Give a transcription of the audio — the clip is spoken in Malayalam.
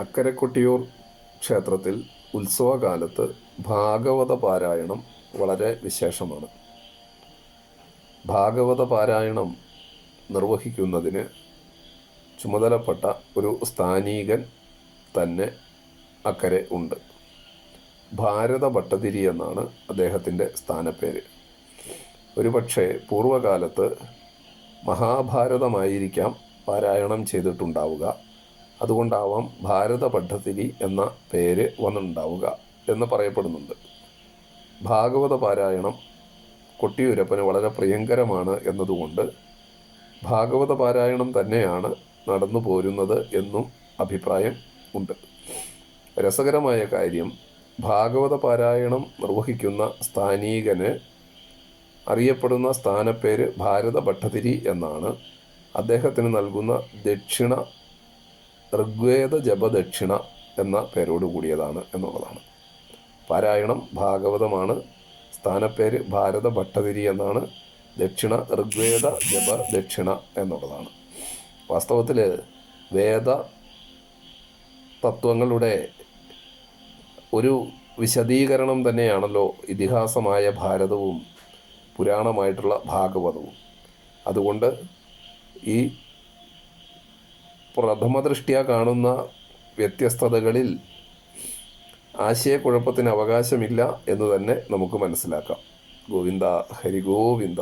അക്കരെ ക്ഷേത്രത്തിൽ ഉത്സവകാലത്ത് ഭാഗവത പാരായണം വളരെ വിശേഷമാണ്. ഭാഗവത പാരായണം നിർവഹിക്കുന്നതിന് ചുമതലപ്പെട്ട ഒരു സ്ഥാനീകൻ തന്നെ അക്കരെ ഉണ്ട്. ഭാരത ഭട്ടതിരി എന്നാണ് അദ്ദേഹത്തിന്റെ സ്ഥാനപ്പേര്. ഒരുപക്ഷെ പൂർവകാലത്ത് മഹാഭാരതമായിരിക്കാം പാരായണം ചെയ്തിട്ടുണ്ടാവുക. അതുകൊണ്ടാവാം ഭാരത ഭട്ടതിരി എന്ന പേര് വന്നിട്ടുണ്ടാവുക എന്ന് പറയപ്പെടുന്നുണ്ട്. ഭാഗവത പാരായണം കൊട്ടിയൂരപ്പന് വളരെ പ്രിയങ്കരമാണ് എന്നതുകൊണ്ട് ഭാഗവത പാരായണം തന്നെയാണ് നടന്നു പോരുന്നത് എന്നും അഭിപ്രായം ഉണ്ട്. രസകരമായ കാര്യം ഭാഗവത പാരായണം നിർവഹിക്കുന്ന സ്ഥാനീകന് അറിയപ്പെടുന്ന സ്ഥാനപ്പേര് ഭാരത ഭട്ടതിരി എന്നാണ്. അദ്ദേഹത്തിന് നൽകുന്ന ദക്ഷിണ ഋഗ്വേദ ജപദക്ഷിണ എന്ന പേരോട് കൂടിയതാണ് എന്നുള്ളതാണ്. പാരായണം ഭാഗവതമാണ്. സ്ഥാനപ്പേര് ഭാരത ഭട്ടതിരി എന്നാണ്. ദക്ഷിണ ഋഗ്വേദ ജപ ദക്ഷിണ എന്നുള്ളതാണ്. വാസ്തവത്തിൽ വേദ തത്വങ്ങളുടെ ഒരു വിശദീകരണം തന്നെയാണല്ലോ ഇതിഹാസമായ ഭാരതവും പുരാണമായിട്ടുള്ള ഭാഗവതവും. അതുകൊണ്ട് ഈ പ്രഥമദൃഷ്ട്യാ കാണുന്ന വ്യത്യസ്തതകളിൽ ആശയക്കുഴപ്പത്തിന് അവകാശമില്ല എന്ന് തന്നെ നമുക്ക് മനസ്സിലാക്കാം. ഗോവിന്ദ ഹരി ഗോവിന്ദ